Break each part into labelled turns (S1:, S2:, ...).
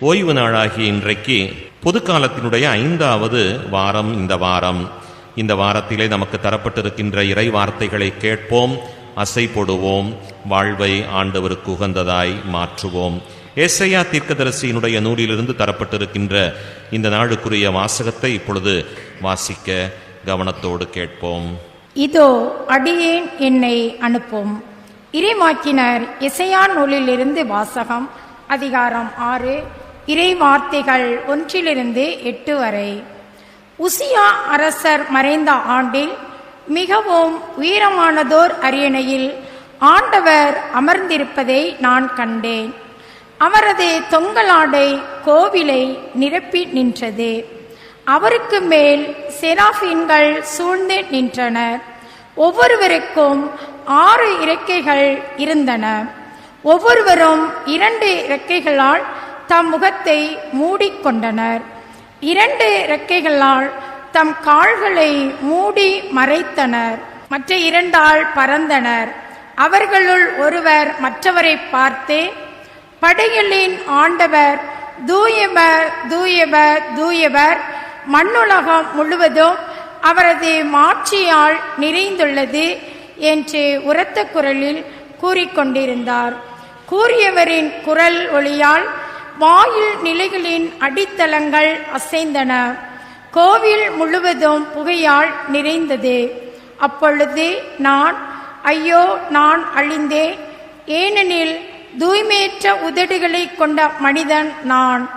S1: ஓய்வு நாளாகிய இன்றைக்கு பொதுக்காலத்தினுடைய ஐந்தாவது வாரம் இந்த வாரம். இந்த வாரத்திலே நமக்கு தரப்பட்டிருக்கின்ற இறை வார்த்தைகளை கேட்போம் அசை போடுவோம் வாழ்வை ஆண்டவருக்கு உகந்ததாய் மாற்றுவோம். ஏசையா தீர்க்கதரிசியினுடைய நூலிலிருந்து தரப்பட்டிருக்கின்ற இந்த நாளுக்குரிய வாசகத்தை இப்பொழுது வாசிக்க கவனத்தோடு கேட்போம்.
S2: இதோ அடியேன் என்னை அனுப்பும். இறைமாக்கினர் இசையா நூலிலிருந்து வாசகம் அதிகாரம் ஆறு இறை வார்த்தைகள் ஒன்றிலிருந்து எட்டு வரை. உசியா அரசர் மறைந்த ஆண்டில் மிகவும் உயரமானதோர் அரியணையில் ஆண்டவர் அமர்ந்திருப்பதை நான் கண்டேன். அவரது தொங்கலாடை கோவிலை நிரப்பி நின்றது. அவருக்கு மேல் செராஃபீன்கள் சூழ்ந்து நின்றனர். ஒவ்வொருவருக்கும் ஆறு இறக்கைகள் இருந்தன. ஒவ்வொருவரும் இரண்டு இறக்கைகளால் தம் முகத்தை மூடிக்கொண்டனர். இரண்டு இறக்கைகளால் தம் கால்களை மூடி மறைத்தனர். மற்ற இரண்டால் பறந்தனர். அவர்களுள் ஒருவர் மற்றவரை பார்த்து படைகளின் ஆண்டவர் தூயவர் தூயவர் தூயவர் மண்ணுலகம் முழுவதும் அவரது மாட்சியால் நிறைந்துள்ளது என்று உரத்த குரலில் கூறிக்கொண்டிருந்தார். கூறியவரின் குரல் ஒளியால் வாயில் நிலைகளின் அடித்தளங்கள் அசைந்தன. கோவில் முழுவதும் புகையால் நிறைந்தது. அப்பொழுது நான் ஐயோ நான் அழிந்தேன். ஏனெனில் தூய்மையற்ற உதடுகளை கொண்ட மனிதன் நான்.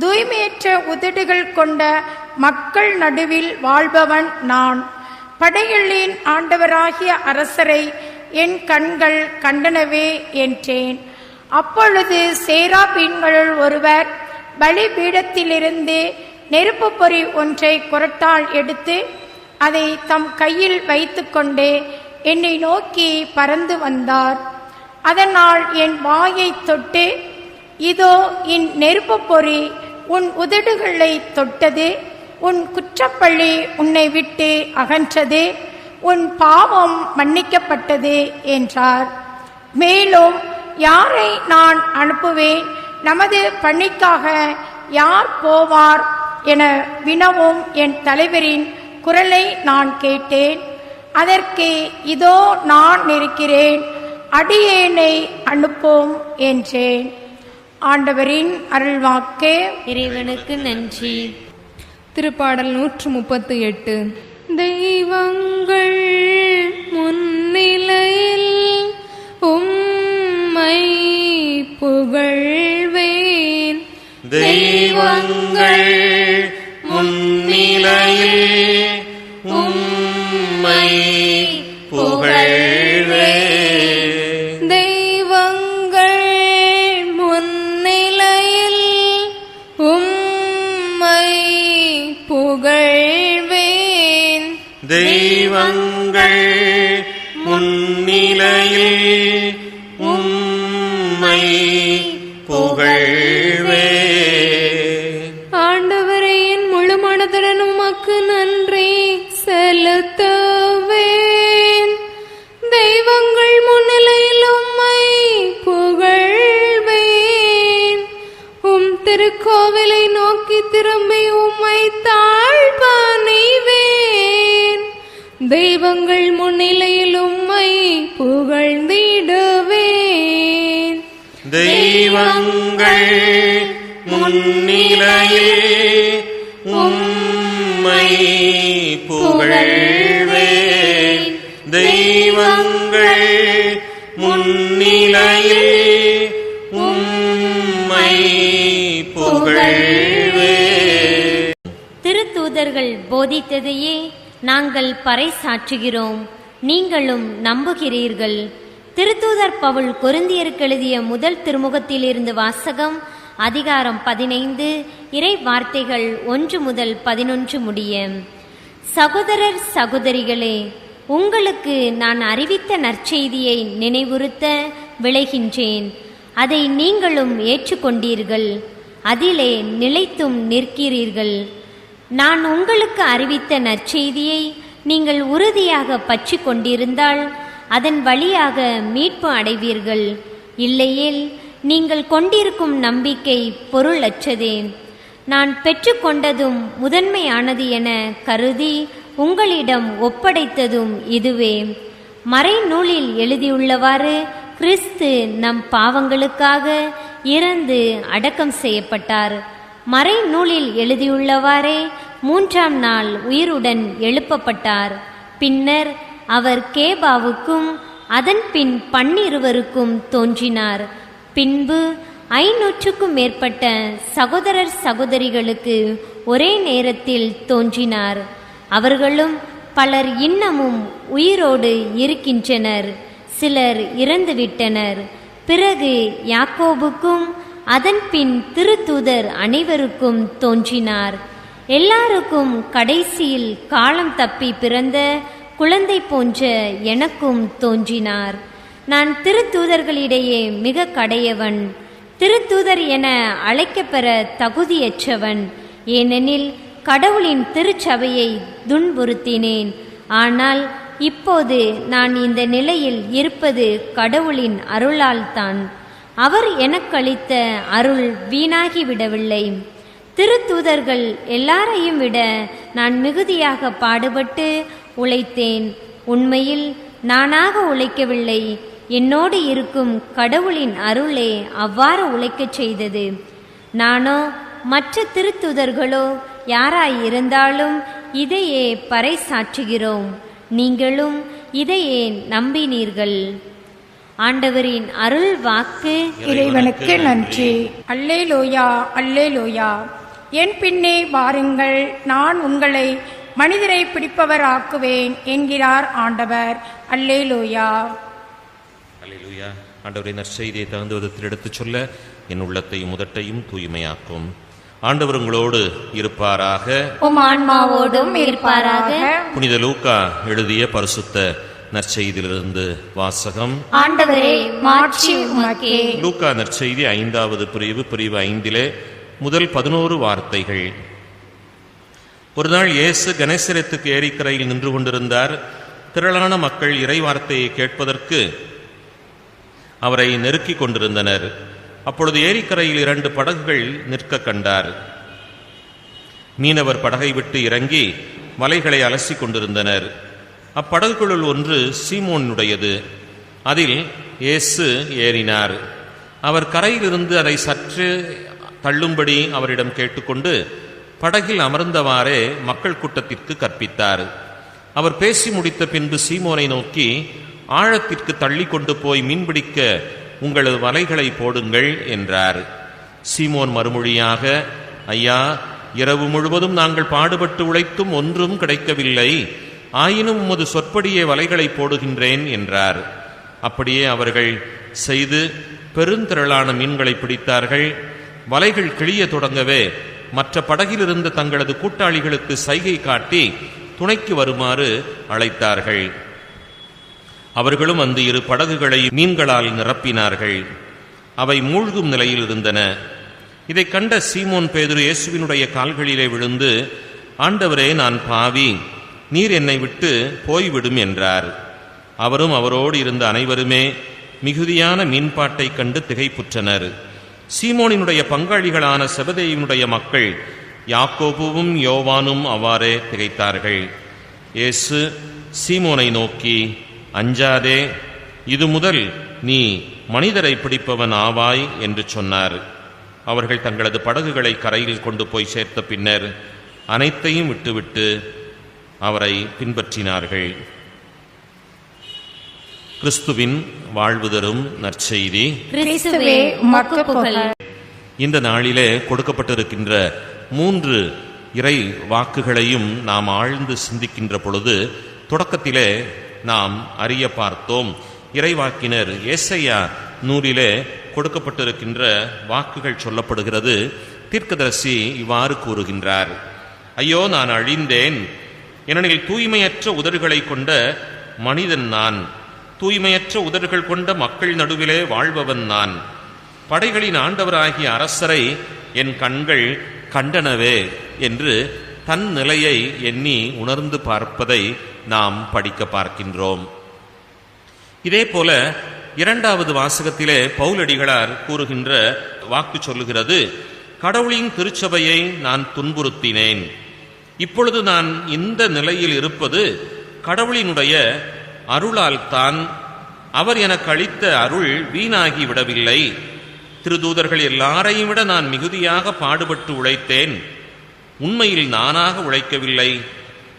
S2: தூய்மையற்ற உதடுகள் கொண்ட மக்கள் நடுவில் வாழ்பவன் நான். படைகளின் ஆண்டவராகிய அரசரை என் கண்கள் கண்டனவே என்றேன். அப்பொழுது சேராபீன்களுள் ஒருவர் பலிபீடத்திலிருந்து நெருப்பு பொறி ஒன்றை குரட்டால் எடுத்து அதை தம் கையில் வைத்துக்கொண்டு என்னை நோக்கி பறந்து வந்தார். அதனால் என் வாயை தொட்டு இதோ இன் நெருப்பு பொறி உன் உதடுகளை தொட்டது உன் குற்றப்பள்ளி உன்னை விட்டு அகன்றது உன் பாவம் மன்னிக்கப்பட்டது என்றார். மேலும் யாரை நான் அனுப்புவேன்? நமது பணிக்காக யார் போவார் என வினவும் என் தலைவரின் குரலை நான் கேட்டேன். அதற்கு இதோ நான் இருக்கிறேன். அடியேனை அனுப்பும் என்றேன். ஆண்டவரின் அருள்வாக்கே.
S3: இறைவனுக்கு நன்றி.
S4: திருப்பாடல் நூற்று முப்பத்து எட்டு. தெய்வங்கள் முன்னிலையில் புகழ்வேன்.
S1: தெய்வங்கள் முன்னிலையில் உம்மை புகழ்வே
S4: தெய்வங்கள் முன்னிலையில் உம்மை புகழ்வேன்.
S1: தெய்வங்கள் முன்னிலையில்
S4: திரும்பி உம்மை தாழ்வானைவேன். தெய்வங்கள் முன்னிலையில் உம்மை புகழ்ந்திடுவேன்.
S1: தெய்வங்கள் முன்னிலையில் உம்மை புகழ்
S3: திருத்தூதர்கள் போதித்ததையே நாங்கள் பறைசாற்றுகிறோம். நீங்களும் நம்புகிறீர்கள். திருத்தூதர் பவுல் கொருந்தியருக்கு எழுதிய முதல் திருமுகத்திலிருந்து வாசகம் அதிகாரம் பதினைந்து இறை வார்த்தைகள் ஒன்று முதல் பதினொன்று முடிய சகோதரர் சகோதரிகளே உங்களுக்கு நான் அறிவித்த நற்செய்தியை நினைவுறுத்த விளைகின்றேன். அதை நீங்களும் ஏற்றுக்கொண்டீர்கள். அதிலே நிலைத்தும் நிற்கிறீர்கள். நான் உங்களுக்கு அறிவித்த நற்செய்தியை நீங்கள் உறுதியாக பற்றி கொண்டிருந்தால் அதன் வழியாக மீட்பு அடைவீர்கள். இல்லையேல் நீங்கள் கொண்டிருக்கும் நம்பிக்கை பொருளற்றதே. நான் பெற்றுக்கொண்டதும் முதன்மையானது என கருதி உங்களிடம் ஒப்படைத்ததும் இதுவே. மறைநூலில் எழுதியுள்ளவாறு கிறிஸ்து நம் பாவங்களுக்காக இறந்து அடக்கம் செய்யப்பட்டார். மறைநூலில் எழுதியுள்ளவாறே மூன்றாம் நாள் உயிருடன் எழுப்பப்பட்டார். பின்னர் அவர் கேபாவுக்கும் அதன் பின் பன்னிருவருக்கும் தோன்றினார். பின்பு ஐநூற்றுக்கும் மேற்பட்ட சகோதரர் சகோதரிகளுக்கு ஒரே நேரத்தில் தோன்றினார். அவர்களும் பலர் இன்னமும் உயிரோடு இருக்கின்றனர். சிலர் இறந்துவிட்டனர். பிறகு யாக்கோபுக்கும் அதன் பின் திருத்தூதர் அனைவருக்கும் தோன்றினார். எல்லாருக்கும் கடைசியில் காலம் தப்பி பிறந்த குழந்தை போன்ற எனக்கும் தோன்றினார். நான் திருத்தூதர்களிடையே மிக கடையவன் திருத்தூதர் என அழைக்கப்பெற தகுதியற்றவன். ஏனெனில் கடவுளின் திருச்சபையை துன்புறுத்தினேன். ஆனால் இப்போது நான் இந்த நிலையில் இருப்பது கடவுளின் அருளால்தான் அவர் எனக்களித்த அருள் வீணாகிவிடவில்லை. திருத்தூதர்கள் எல்லாரையும் விட நான் மிகுதியாக பாடுபட்டு உழைத்தேன். உண்மையில் நானாக உழைக்கவில்லை. என்னோடு இருக்கும் கடவுளின் அருளே அவ்வாறு உழைக்கச் செய்தது. நானோ மற்ற திருத்துதர்களோ யாராயிருந்தாலும் இதையே பறைசாற்றுகிறோம். நீங்களும் இதையே நம்பினீர்கள். ஆண்டவரின் அருள் வாக்கு
S2: இறைவனுக்கு நன்றி. அல்லேலோயா அல்லேலோயா. என் பின்னே வாருங்கள் நான் உங்களை மனிதரை பிடிப்பவர் ஆக்குவேன் என்கிறார் ஆண்டவர். அல்லேலூயா.
S1: அல்லேலூயா. ஆண்டவரின் நற்செய்தியை தகுந்த விதத்தில் எடுத்துச் சொல்ல என் உள்ளத்தையும் முதட்டையும் தூய்மையாக்கும். ஆண்டவர் உங்களோடு இருப்பாராக.
S2: உம் ஆன்மாவோடும் இருப்பாராக.
S1: புனித லூக்கா எழுதிய பரிசுத்த நற்செய்தியிலிருந்து வாசகம்.
S2: ஆண்டவரே உமக்கே.
S1: லூக்கா நற்செய்தி ஐந்தாவது பிரிவு பிரிவு ஐந்திலே முதல் பதினோரு வார்த்தைகள். ஒரு நாள் இயேசு கணேசரத்துக்கு ஏரிக்கரையில் நின்று கொண்டிருந்தார். திரளான மக்கள் இறை வார்த்தையை கேட்பதற்கு அவரை நெருக்கிக் கொண்டிருந்தனர். அப்பொழுது ஏரிக்கரையில் இரண்டு படகுகள் நிற்க கண்டார். மீனவர் படகை விட்டு இறங்கி வலைகளை அலசி கொண்டிருந்தனர். அப்படகுகளுள் ஒன்று சீமோனுடையது. அதில் இயேசு ஏறினார். அவர் கரையிலிருந்து அதை சற்று தள்ளும்படி அவரிடம் கேட்டுக்கொண்டு படகில் அமர்ந்தவாறே மக்கள் கூட்டத்திற்கு கற்பித்தார். அவர் பேசி முடித்த பின்பு சீமோனை நோக்கி ஆழத்திற்கு தள்ளி கொண்டு போய் மீன்பிடிக்க உங்களது வலைகளை போடுங்கள் என்றார். சீமோன் மறுமொழியாக ஐயா இரவு முழுவதும் நாங்கள் பாடுபட்டு உழைத்தும் ஒன்றும் கிடைக்கவில்லை. ஆயினும் உமது சொற்படியே வலைகளை போடுகின்றேன் என்றார். அப்படியே அவர்கள் செய்து பெருந்திரளான மீன்களை பிடித்தார்கள். வலைகள் கிழிய தொடங்கவே மற்ற படகிலிருந்து தங்களது கூட்டாளிகளுக்கு சைகை காட்டி துணைக்கு வருமாறு அழைத்தார்கள். அவர்களும் அந்த இரு படகுகளை மீன்களால் நிரப்பினார்கள். அவை மூழ்கும் நிலையில் இருந்தன. இதைக் கண்ட சீமோன் பேதுரு இயேசுவினுடைய கால்களிலே விழுந்து ஆண்டவரே நான் பாவி. நீர் என்னை விட்டு போய்விடும் என்றார். அவரும் அவரோடு இருந்த அனைவருமே மிகுதியான மீன்பாட்டைக் கண்டு திகைப்புற்றனர். சீமோனினுடைய பங்காளிகளான செபதேயினுடைய மக்கள் யாக்கோபுவும் யோவானும் அவ்வாறே திகைத்தார்கள். இயேசு சீமோனை நோக்கி அஞ்சாதே இது முதல் நீ மனிதரை பிடிப்பவன் ஆவாய் என்று சொன்னார். அவர்கள் தங்களது படகுகளை கரையில் கொண்டு போய் சேர்த்த பின்னர் அனைத்தையும் விட்டுவிட்டு அவரை பின்பற்றினார்கள். கிறிஸ்துவின் வாழ்வு தரும் நற்செய்தி. இந்த நாளிலே கொடுக்கப்பட்டிருக்கின்ற மூன்று இறை வாக்குகளையும் நாம் ஆழ்ந்து சிந்திக்கின்ற பொழுது தொடக்கத்திலே நாம் அறிய பார்த்தோம். இறைவாக்கினர் ஏசையா நூலிலே கொடுக்கப்பட்டிருக்கின்ற வாக்குகள் சொல்லப்படுகிறது. தீர்க்கதரிசி இவ்வாறு கூறுகின்றார். ஐயோ நான் அழிந்தேன். ஏனெனில் தூய்மையற்ற உதடுகளை கொண்ட மனிதன் நான். தூய்மையற்ற உதடுகள் கொண்ட மக்கள் நடுவிலே வாழ்பவன் நான். படைகளின் ஆண்டவராகிய அரசரை என் கண்கள் கண்டனவே என்று தன் நிலையை எண்ணி உணர்ந்து பார்ப்பதை நாம் படிக்க பார்க்கின்றோம். இதே போல இரண்டாவது வாசகத்திலே பௌலடிகளார் கூறுகின்ற வாக்கு சொல்லுகிறது கடவுளின் திருச்சபையை நான் துன்புறுத்தினேன். இப்பொழுது நான் இந்த நிலையில் இருப்பது கடவுளினுடைய அருளால் தான் அவர் எனக்கு அளித்த அருள் வீணாகி விடவில்லை. திருதூதர்கள் எல்லாரையும் விட நான் மிகுதியாக பாடுபட்டு உழைத்தேன். உண்மையில் நானாக உழைக்கவில்லை.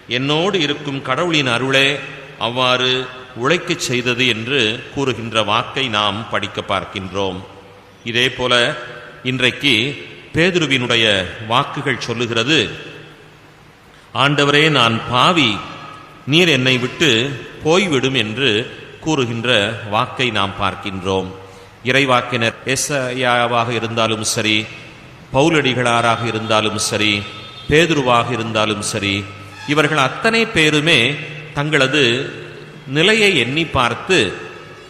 S1: என்னோடு இருக்கும் கடவுளின் அருளே அவ்வாறு உழைக்கச் செய்தது என்று கூறுகின்ற வாக்கை நாம் படிக்க பார்க்கின்றோம். இதே போல இன்றைக்கு பேதுருவினுடைய வாக்குகள் சொல்லுகிறது ஆண்டவரே நான் பாவி நீர் என்னை விட்டு போய்விடும் என்று கூறுகின்ற வாக்கை நாம் பார்க்கின்றோம். இறைவாக்கினர் எஸ்ஐயாவாக இருந்தாலும் சரி பௌலடிகளாராக இருந்தாலும் சரி பேதுருவாக இருந்தாலும் சரி இவர்கள் அத்தனை பேருமே தங்களது நிலையை எண்ணி பார்த்து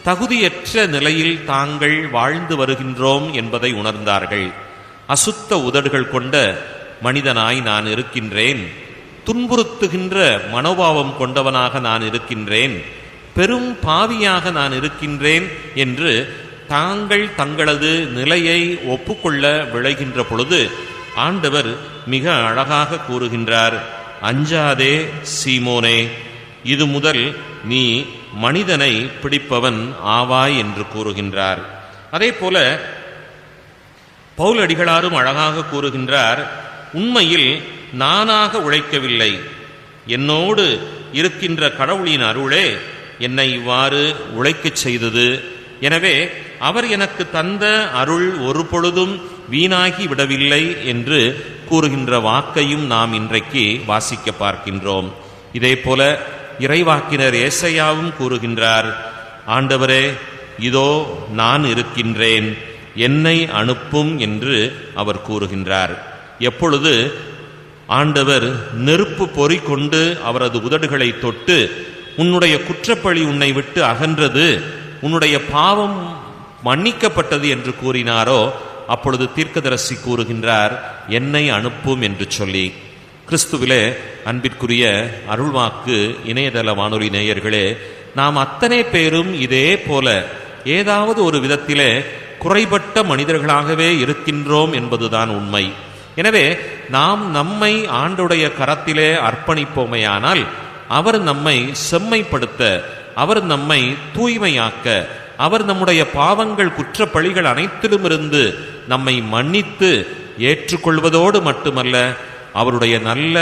S1: தகுதியற்ற நிலையில் தாங்கள் வாழ்ந்து வருகின்றோம் என்பதை உணர்ந்தார்கள். அசுத்த உதடுகள் கொண்ட மனிதனாய் நான் இருக்கின்றேன். துன்புறுத்துகின்ற மனோபாவம் கொண்டவனாக நான் இருக்கின்றேன் பெரும் பாவியாக நான் இருக்கின்றேன் என்று தாங்கள் தங்களது நிலையை ஒப்புக்கொள்ள விளைகின்ற பொழுது ஆண்டவர் மிக அழகாக கூறுகின்றார் அஞ்சாதே சீமோனே இது முதல் நீ மனிதனை பிடிப்பவன் ஆவாய் என்று கூறுகின்றார். அதே போல பவுலடிகளாரும் அழகாக கூறுகின்றார் உண்மையில் நானாக உழைக்கவில்லை. என்னோடு இருக்கின்ற கடவுளின் அருளே என்னை இவ்வாறு உழைக்கச் செய்தது. எனவே அவர் எனக்கு தந்த அருள் ஒரு பொழுதும் வீணாகி விடவில்லை என்று கூறுகின்ற வாக்கையும் நாம் இன்றைக்கு வாசிக்க பார்க்கின்றோம். இதே போல இறைவாக்கினர் ஏசையாவும் கூறுகின்றார் ஆண்டவரே இதோ நான் இருக்கின்றேன். என்னை அனுப்பும் என்று அவர் கூறுகின்றார். எப்பொழுது ஆண்டவர் நெருப்பு பொறி கொண்டு அவரது உதடுகளை தொட்டு உன்னுடைய குற்றப்பழி உன்னை விட்டு அகன்றது உன்னுடைய பாவம் மன்னிக்கப்பட்டது என்று கூறினாரோ அப்பொழுது தீர்க்கதரசி கூறுகின்றார் என்னை அனுப்பும் என்று சொல்லி. கிறிஸ்துவிலே அன்பிற்குரிய அருள்வாக்கு இணையதள வானொலி நேயர்களே நாம் அத்தனை பேரும் இதே போல ஏதாவது ஒரு விதத்திலே குறைபட்ட மனிதர்களாகவே இருக்கின்றோம் என்பதுதான் உண்மை. எனவே நாம் நம்மை ஆண்டுடைய கரத்திலே அர்ப்பணிப்போமையானால் அவர் நம்மை செம்மைப்படுத்த அவர் நம்மை தூய்மையாக்க அவர் நம்முடைய பாவங்கள் குற்றப்பழிகள் அனைத்திலுமிருந்து நம்மை மன்னித்து ஏற்றுக்கொள்வதோடு மட்டுமல்ல அவருடைய நல்ல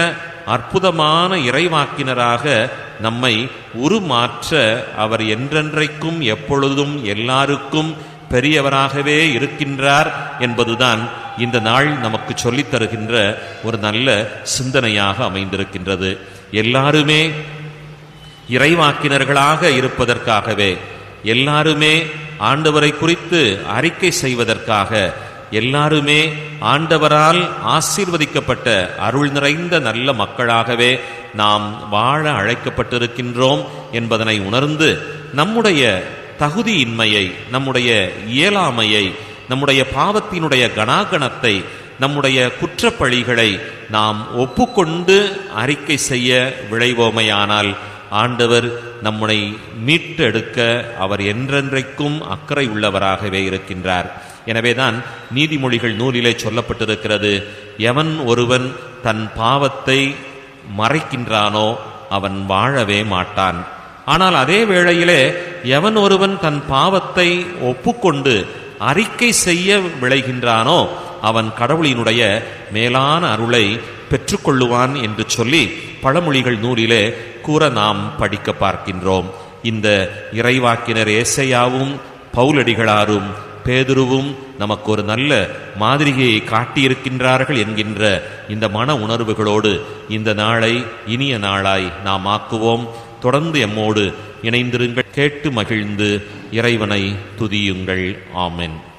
S1: அற்புதமான இறைவாக்கினராக நம்மை உருமாற்ற அவர் என்றென்றைக்கும் எப்பொழுதும் எல்லாருக்கும் பெரியவராகவே இருக்கின்றார் என்பதுதான் இந்த நாள் நமக்கு சொல்லித் தருகின்ற ஒரு நல்ல சிந்தனையாக அமைந்திருக்கின்றது. எல்லாருமே இறைவாக்கினர்களாக இருப்பதற்காகவே எல்லாருமே ஆண்டவரை குறித்து அறிக்கை செய்வதற்காக எல்லாருமே ஆண்டவரால் ஆசீர்வதிக்கப்பட்ட அருள் நிறைந்த நல்ல மக்களாகவே நாம் வாழ அழைக்கப்பட்டிருக்கின்றோம் என்பதனை உணர்ந்து நம்முடைய தகுதியின்மையை நம்முடைய இயலாமையை நம்முடைய பாவத்தினுடைய கணாகணத்தை நம்முடைய குற்றப்பழிகளை நாம் ஒப்புக்கொண்டு அறிக்கை செய்ய விளைவோமையானால் ஆண்டவர் நம்மை மீட்டெடுக்க அவர் என்றென்றைக்கும் அக்கறை உள்ளவராகவே இருக்கின்றார். எனவேதான் நீதிமொழிகள் நூலிலே சொல்லப்பட்டிருக்கிறது எவன் ஒருவன் தன் பாவத்தை மறைக்கின்றானோ அவன் வாழவே மாட்டான். ஆனால் அதே வேளையிலே எவன் ஒருவன் தன் பாவத்தை ஒப்புக்கொண்டு அறிக்கை செய்ய விளைகின்றானோ அவன் கடவுளினுடைய மேலான அருளை பெற்றுக்கொள்ளுவான் என்று சொல்லி பழமொழிகள் நூலிலே கூற நாம் படிக்க பார்க்கின்றோம். இந்த இறைவாக்கினர் ஏசையாவும் பவுலடிகளாரும் பேதுருவும் நமக்கு ஒரு நல்ல மாதிரியை காட்டியிருக்கின்றார்கள் என்கின்ற இந்த மன உணர்வுகளோடு இந்த நாளை இனிய நாளாய் நாம் ஆக்குவோம். தொடர்ந்து எம்மோடு இணைந்திருங்கள். கேட்டு மகிழ்ந்து இறைவனை துதியுங்கள். ஆமென்.